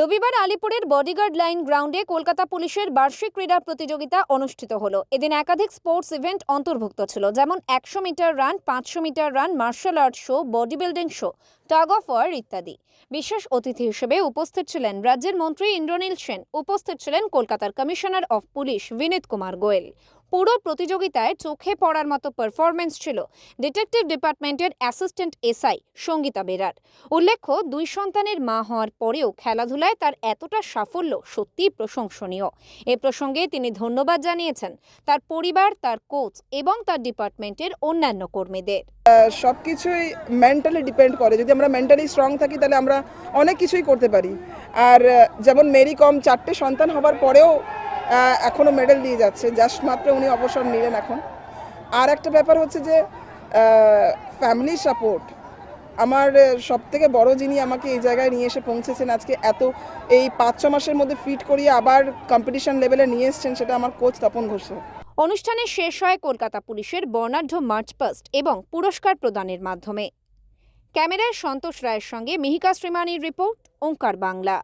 রবিবার আলিপুরের bodyguard line গ্রাউন্ডে কলকাতা পুলিশের বার্ষিক ক্রীড়া প্রতিযোগিতা অনুষ্ঠিত হলো। এদিন একাধিক স্পোর্টস ইভেন্ট অন্তর্ভুক্ত ছিল, যেমন একশো মিটার রান, পাঁচশো metre run, martial art show body building show, tug of war ইত্যাদি। বিশেষ অতিথি হিসেবে উপস্থিত ছিলেন রাজ্যের মন্ত্রী ইন্দ্রনীল সেন, উপস্থিত ছিলেন কলকাতার commissioner of police Vineet Kumar Goel. পুরো প্রতিযোগিতায় চোখে পড়ার মতো পারফরমেন্স ছিল ডিটেকটিভ ডিপার্টমেন্টের অ্যাসিস্ট্যান্ট এসআই সঙ্গীতা বেরার। উল্লেখ্য, দুই সন্তানের মা হওয়ার পরেও খেলাধুলায় তার এতটা সাফল্য সত্যিই প্রশংসনীয়। এ প্রসঙ্গে তিনি ধন্যবাদ জানিয়েছেন তার পরিবার, তার কোচ এবং তার ডিপার্টমেন্টের অন্যান্য কর্মীদের। সব কিছুই মেন্টালি ডিপেন্ড করে। যদি আমরা মেন্টালি স্ট্রং থাকি, তাহলে আমরা অনেক কিছুই করতে পারি। আর যেমন মেরি কম চারটে সন্তান হবার পরেও আহ, এখনও মেডেল দিয়ে যাচ্ছে জাস্ট মাত্র উনি অবসর নিলেন এখন। আর একটা ব্যাপার হচ্ছে যে ফ্যামিলি সাপোর্ট আমার সব থেকে বড় যিনি আমাকে এই জায়গায় নিয়ে এসে পৌঁছেছেন আজকে এত এই পাঁচ ছ মাসের মধ্যে ফিট করিয়ে আবার কম্পিটিশন লেভেলে নিয়ে এসছেন সেটা আমার কোচ তপন ঘোষ অনুষ্ঠানে শেষ হয় কলকাতা পুলিশের বর্ণাঢ্য মার্চ পাস্ট এবং পুরস্কার প্রদানের মাধ্যমে। ক্যামেরায় সন্তোষ রায়ের সঙ্গে মিহিকা শ্রীমানির রিপোর্ট ওঙ্কার বাংলা।